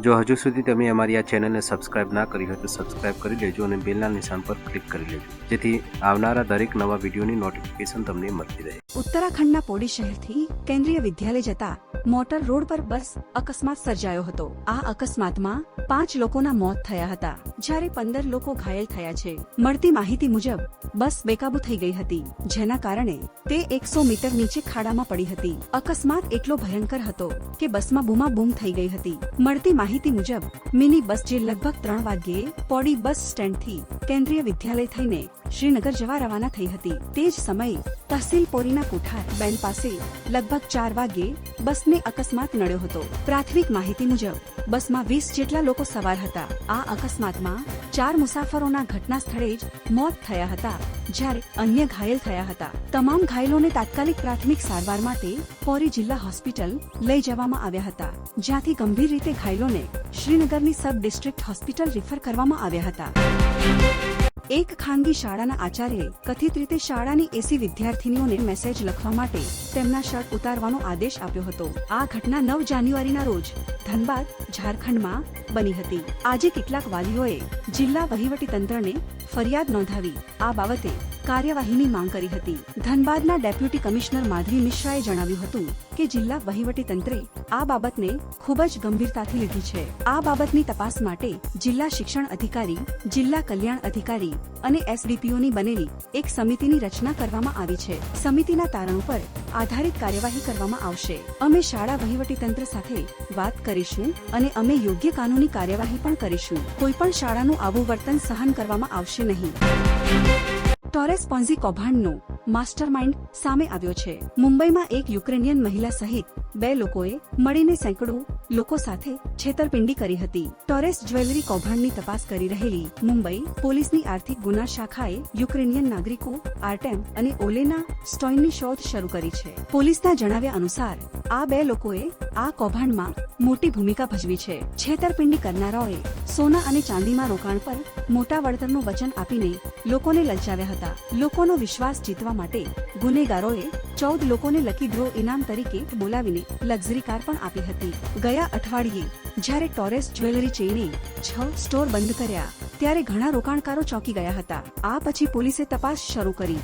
જો હજુ સુધી તમે અમારી આ ચેનલને સબસ્ક્રાઇબ ના કરી હોય તો સબસ્ક્રાઇબ કરી લેજો અને બેલના નિશાન પર ક્લિક કરી લેજો. જેથી આવનારા દરેક નવા વિડીયોની નોટિફિકેશન તમને મળતી રહે. ઉત્તરાખંડના પોડી શહેરથી કેન્દ્રીય વિદ્યાલય જતા મોટર રોડ પર બસ અકસ્માત સર્જાયો હતો. આ અકસ્માતમાં પાંચ લોકોના મોત થયા હતા. જ્યારે પંદર લોકો ઘાયલ થયા છે. મળતી માહિતી મુજબ, બસ બેકાબુ થઈ ગઈ હતી. જેના કારણે તે એકસો મીટર નીચે ખાડામાં પડી હતી. અકસ્માત એટલો ભયંકર હતો કે બસમાં બૂમાબૂમ થઈ ગઈ હતી. મળતી માહિતી મુજબ, મિની બસ જે લગભગ ત્રણ વાગ્યે પોડી બસ સ્ટેન્ડથી કેન્દ્રીય વિદ્યાલય થઈને શ્રીનગર જવા રવાના થઈ હતી. તે જ સમયે તહસીલ પોરીના કોઠાર બેન પાસે લગભગ ચાર વાગ્યે બસને અકસ્માત નડ્યો હતો. પ્રાથમિક માહિતી મુજબ, બસમાં વીસ જેટલા લોકો સવાર હતા. આ અકસ્માતમાં ચાર મુસાફરોના ઘટના સ્થળે જ મોત થયા હતા, જ્યારે અન્ય ઘાયલ થયા હતા. તમામ ઘાયલોને તાત્કાલિક પ્રાથમિક સારવાર માટે પોરી જિલ્લા હોસ્પિટલ લઈ જવામાં આવ્યા હતા, જ્યાંથી ગંભીર રીતે ઘાયલોને શ્રીનગરની સબ ડિસ્ટ્રિક્ટ હોસ્પિટલ રિફર કરવામાં આવ્યા હતા. એક ખાનગી શાળાના આચાર્યએ કથિત રીતે શાળાની એસી વિદ્યાર્થીનીઓને મેસેજ લખવા માટે તેમના શર્ટ ઉતારવાનો આદેશ આપ્યો હતો. આ ઘટના નવ જાન્યુઆરીના રોજ ધનબાદ, ઝારખંડમાં બની હતી. આજે કેટલાક વાલીઓએ જિલ્લા વહીવટી તંત્રને ફરિયાદ નોંધાવી. આ બાબતે કાર્યવાહીની માંગ કરી હતી. ધનબાદના ડેપ્યુટી કમિશનર માધવી મિશ્રાએ જણાવ્યું હતું કે જિલ્લા વહીવટી તંત્રે આ બાબતને ખૂબ જ ગંભીરતાથી લીધી છે. આ બાબતની તપાસ માટે જિલ્લા શિક્ષણ અધિકારી, જિલ્લા કલ્યાણ અધિકારી અને એસડીપીઓની બનેલી એક સમિતિની રચના કરવામાં આવી છે. સમિતિના તારણો પર આધારિત કાર્યવાહી કરવામાં આવશે. અમે શાળા વહીવટી તંત્ર સાથે વાત કરીશું અને અમે યોગ્ય કાનૂની કાર્યવાહી પણ કરીશું. કોઈ પણ શાળાનું આવું વર્તન સહન કરવામાં આવશે નહીં. ટોરેસ પોન્ઝી કૌભાંડનો માસ્ટરમાઇન્ડ સામે આવ્યો છે. મુંબઈમાં એક યુક્રેનિયન મહિલા સહિત બે લોકોએ મળીને સેંકડો લોકો સાથે છેતરપિંડી કરી હતી. ટોરેસ જ્વેલરી કૌભાંડની તપાસ કરી રહેલી મુંબઈ પોલીસની આર્થિક ગુના શાખાએ યુક્રેનિયન નાગરિકો, આર્ટેમ અને ઓલેના સ્ટોઇનની શોધ શરૂ કરી છે. પોલીસના જણાવ્યા અનુસાર, આ બે લોકોએ આ કૌભાંડમાં મોટી ભૂમિકા ભજવી છે. છેતરપિંડી કરનારાઓએ સોના અને ચાંદીમાં રોકાણ પર મોટા વળતરનું વચન આપીને લોકોને લલચાવ્યા હતા. લોકોનો વિશ્વાસ જીતવા માટે ગુનેગારોએ ચૌદ લોકોને લકી ડ્રો ઇનામ તરીકે બોલાવીને લક્ઝરી કાર પણ આપી હતી. ગયા અઠવાડિયે, જ્યારે ટોરેસ જ્વેલરી ચેઈને છ સ્ટોર બંધ કર્યા, ત્યારે ઘણા રોકાણકારો ચોંકી ગયા હતા. આ પછી પોલીસે તપાસ શરૂ કરી.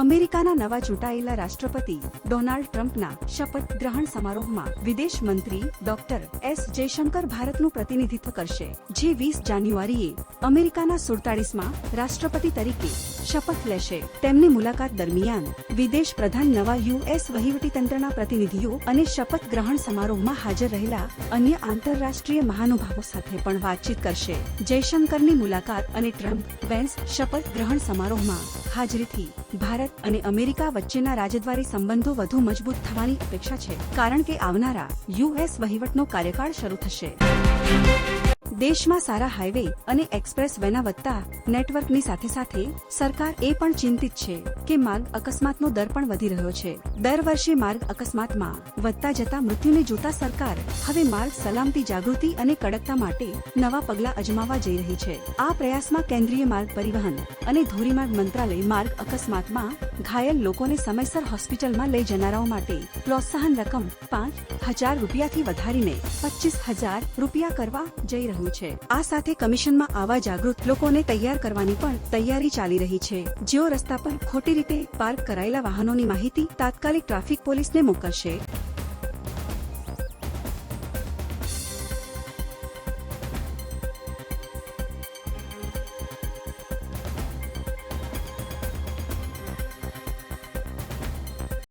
અમેરિકાના નવા ચૂંટાયેલા રાષ્ટ્રપતિ ડોનાલ્ડ ટ્રમ્પના શપથ ગ્રહણ સમારોહમાં વિદેશ મંત્રી ડોક્ટર એસ જયશંકર ભારતનું પ્રતિનિધિત્વ કરશે, જે વીસ જાન્યુઆરીએ અમેરિકાના સુડતાળીસમાં રાષ્ટ્રપતિ તરીકે શપથ લેશે. તેમની મુલાકાત દરમિયાન વિદેશ પ્રધાન નવા યુએસ વહીવટીતંત્રના પ્રતિનિધિઓ અને શપથ ગ્રહણ સમારોહમાં હાજર રહેલા અન્ય આંતરરાષ્ટ્રીય મહાનુભાવો સાથે પણ વાતચીત કરશે. જયશંકરની મુલાકાત અને ટ્રમ્પ વેન્સ શપથ ગ્રહણ સમારોહમાં હાજરીથી ભારત અને અમેરિકા વચ્ચેના રાજદ્વારી સંબંધો વધુ મજબૂત થવાની અપેક્ષા છે, કારણ કે આવનારા યુએસ વહીવટનો કાર્યકાળ શરૂ થશે. દેશમાં સારા હાઈવે અને એક્સપ્રેસ વેના વધતા નેટવર્કની સાથે સાથે સરકાર એ પણ ચિંતિત છે. કે માર્ગ અકસ્માતનો દર પણ વધી રહ્યો છે. દર વર્ષે માર્ગ અકસ્માતમાં વધતા જતા મૃત્યુને જોતા સરકાર હવે માર્ગ સલામતી, જાગૃતિ અને કડકતા માટે નવા પગલાં અજમાવા જઈ રહી છે. આ પ્રયાસમાં કેન્દ્રીય માર્ગ પરિવહન અને ધોરીમાર્ગ મંત્રાલય માર્ગ અકસ્માતમાં ઘાયલ લોકોને સમયસર હોસ્પિટલમાં લઈ જનારાઓ માટે પ્રોત્સાહન રકમ પાંચ હજાર રૂપિયાથી વધારીને પચીસ હજાર રૂપિયા કરવા જઈ રહ્યું છે. આ સાથે કમિશનમાં આવા જાગૃત લોકોને તૈયાર કરવાની પણ તૈયારી ચાલી રહી છે. જેઓ રસ્તા પર ખોટી રીતે પાર્ક કરાયેલા વાહનોની માહિતી તાત્કાલિક ટ્રાફિક પોલીસને મોકલશે.